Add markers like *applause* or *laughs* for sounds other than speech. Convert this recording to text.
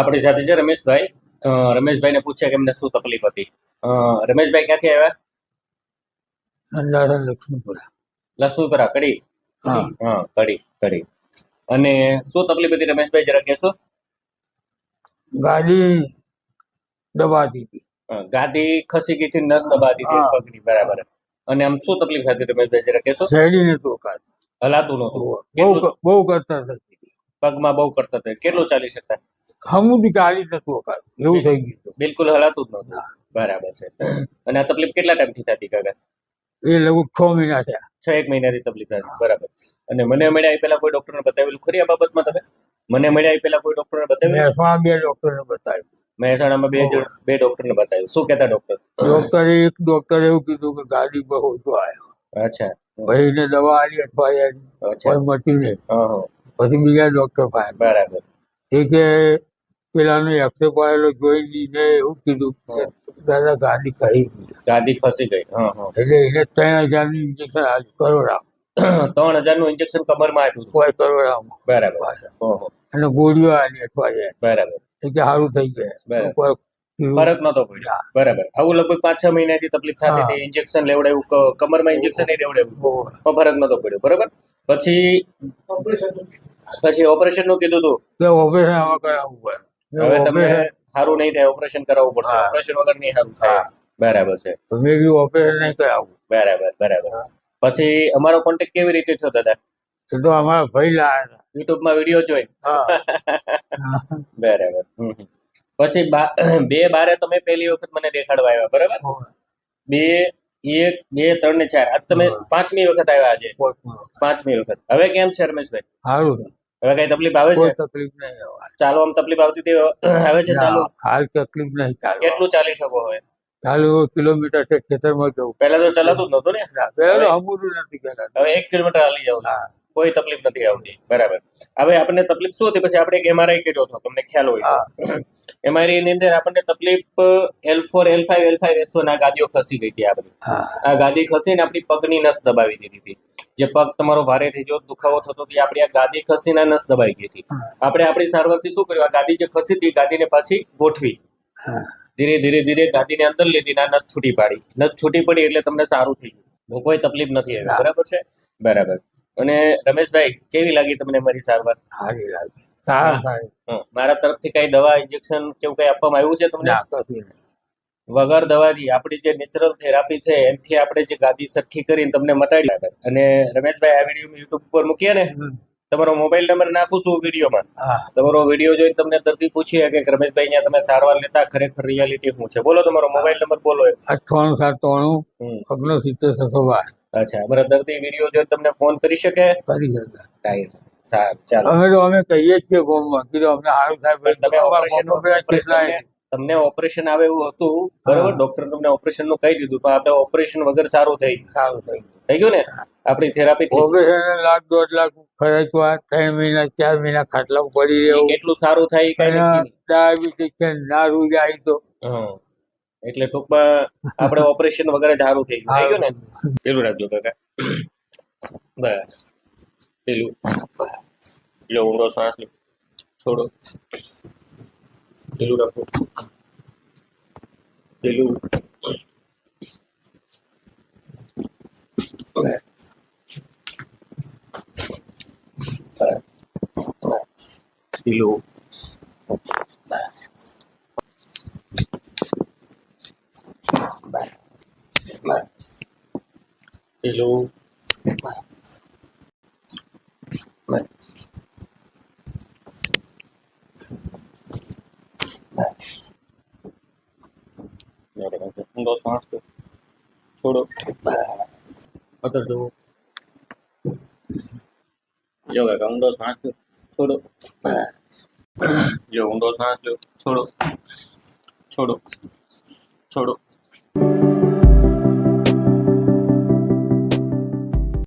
આપણી સાથે છે રમેશભાઈ. રમેશભાઈને પૂછ્યા કે એમને શું તકલીફ હતી. રમેશભાઈ ક્યાંથી આવ્યા? નારાયણ લક્ષ્મીપુરા. લક્ષ્મીપુરા કડી? હા. કડી કડી. અને શું તકલીફ હતી રમેશભાઈ જરા કહેશો? ગાડી દબાતી હતી. ગાદી ખસી ગઈ હતી નસ દબાતી હતી પગની બરાબર. અને આમ શું તકલીફ થતી રમેશભાઈ જરા કહેશો? શેરડીને ટોકાતી હલાતું નહોતું. બહુ બહુ કરતા પગમાં બહુ કરતા કેટલું ચાલી શકતા? હમુદી ગાડી નતું ટોકાતી એવું થઈ ગયું બિલકુલ હલાતું જ નતું બરાબર છે. અને આ તકલીફ કેટલા ટાઈમથી થતી કાકા? એ લગભગ છ મહિના થયા. છ એક મહિનાથી તકલીફ થતી. બરાબર. અને મને મળ્યા એ પહેલા કોઈ ડોક્ટરને બતાવેલું ખરી આ બાબતમાં તમે? મને મળ્યા એ પહેલા કોઈ ડોક્ટરને બતાવ્યું મહેસાણા બે ડોક્ટરને બતાવ્યું. મહેસાણામાં બે બે બે ડોક્ટરને બતાવ્યું. શું કહેતા ડોક્ટર? ડોક્ટરે એક ડોક્ટરે એવું કીધું કે ગાડી પર ઓછો આવ્યો અચ્છા. એને દવા આલી અઠવાડિયાની કોઈ મટી નહીં. હા હા. પછી બીજા ડોક્ટર પાસે બરાબર. એ કે પેલાનો એક્સરે પાડેલો જોઈ લીધે એવું કીધું કે દાદા ગાડી કહી ગઈ. ગાદી ખસી ગઈ. હા હા. એટલે એને ત્રણ હજારનું ઇન્જેક્શન આપ્યું કરોડા ત્રણ હજારનું ઇન્જેક્શન કમરમાં આપ્યું. કોઈ કરોડા બરાબર. અને ગોળીઓ આલી જાય બરાબર. એટલે સારું થઈ ગયા. બરાબર. કોઈ ફરક નતો પડ્યો. બરાબર. આવું લગભગ પાંચ છ મહિનાથી તકલીફ થતી હતી. ઇન્જેક્શન લેવડાવ્યું કમરમાં ઇન્જેક્શન લેવડાવ્યું પણ ફરક નતો પડ્યો. બરાબર? પછી પછી ઓપરેશનનું કીધું હતું કે ઓપરેશન કરાવવું પડે. હવે તમને સારું નહીં થાય ઓપરેશન કરાવવું પડશે. ઓપરેશન વગર નહીં સારું થાય. બરાબર છે. મેં કીધું ઓપરેશન નહીં કરાવવું બરાબર બરાબર. પછી અમારો કોન્ટેક્ટ કેવી રીતે થયો દાદા? એ તો અમારા ભાઈ લાયા યુટ્યુબમાં વીડિયો જોઈ. *laughs* બરાબર. પછી *clears throat* બે બારે તમે પહેલી વખત મને દેખાડવા આવ્યા બરાબર? બે એક બે ત્રણ ને ચાર. આજ તમે પાંચમી વખત આવ્યા આજે. પાંચમી વખત. હવે કેમ છે રમેશભાઈ? સારું. હવે કઈ તકલીફ આવે છે? કોઈ તકલીફ નહીં હવે. ચાલો આમ તકલીફ આવતી તે આવે છે ચાલો? ના, હાલ તકલીફ નહીં ચાલુ. કેટલું ચાલી શકો હવે? ચાલુ કિલોમીટર છે ખેતરમાં જવું. પહેલા તો ચલાતું જ નહોતું ને? ના, પેલા તો હમુરું નથી કરતા હવે એક કિલોમીટર હાલી જાવ. હા. કોઈ તકલીફ નથી આવતી. બરાબર. હવે આપણને તકલીફ શું હતી? પછી આપણે એક એમઆરઆઈ કર્યો હતો તમને ખ્યાલ હોય એમઆરઆઈ ની અંદર આપણને તકલીફ L four L five L five S આ ગાદીઓ ખસી ગઈ હતી આપણી આ ગાદી ખસીને આપણી પગની નસ દબાવી દીધી હતી. જે પગ તમારો ભારે થઈ ગયો દુખાવો થતો હતી આપણી આ ગાદી ખસીને નસ દબાઈ ગઈ હતી. આપણે આપણી સારવારથી શું કર્યું? આ ગાદી જે ખસી હતી ગાદીને પાછી ગોઠવી. ધીરે ધીરે ધીરે ગાદીને અંદર લીધી ના નસ છૂટી પાડી. નસ છૂટી પડી એટલે તમને સારું થઈ ગયું. કોઈ તકલીફ નથી આવી. બરાબર છે? બરાબર. અને રમેશભાઈ કેવી લાગી તમને મારી સારવાર? સારી લાગી. મારા તરફથી કઈ દવા ઇન્જેક્શન કેવું કઈ આપવામાં આવ્યું છે તમને? વગર દવાથી આપણી જે નેચરલ થેરાપી છે એનાથી આપણે જે ગાદી સરખી કરીને તમને મટાડી અને રમેશભાઈ આ વીડિયો યુટ્યુબ ઉપર મૂકીએ ને? તમારો મોબાઈલ નંબર નાખું છું વિડીયોમાં. તમારો વીડિયો જોઈને તમને દર્દી પૂછીએ કે રમેશભાઈ અહીંયા તમે સારવાર લેતા ખરેખર રિયાલિટી શું છે? બોલો તમારો મોબાઈલ નંબર બોલો. અઠ્ઠાણું સાત ત્રાણું હમ. ઓગણો સિત્તેર છસો બાર. અચ્છા અમારા દર્દી વીડિયો જો તમને ફોન કરી શકે? કરી શકે. સારું ચાલો. અમે તો અમે કહીએ જ છીએ ગોમમાં કીધું અમને સારું થાય તમે ઓપરેશન તમને ઓપરેશન આવે એવું હતું બરોબર. ડોક્ટર તમને ઓપરેશનનું કહી દીધું પણ આપણે ઓપરેશન વગર સારું થઈ સારું થઈ થઈ ગયું ને? આપણી થેરાપી ઓપરેશન લાખ દોઢ લાખ ખર્ચવા ત્રણ મહિના ચાર મહિના ખાટલા પડી રહ્યો કેટલું સારું થાય ડાયાબિટીસ છે નારું જાય તો. એટલે ટૂંકમાં આપણે ઓપરેશન વગેરે સારું થઈ ગયું. ને? પેલું રાખજો કાકા. બસ. પેલું. લો, ઊંડો શ્વાસ લો. છોડો પેલું રાખો. પેલું. પેલું. પેલું ઊંડો શ્વાસ લો છોડો અતર જુઓ જો કાકા ઊંડો શ્વાસ લો છોડો જો ઊંડો શ્વાસ લો છોડો છોડો છોડો Thank you.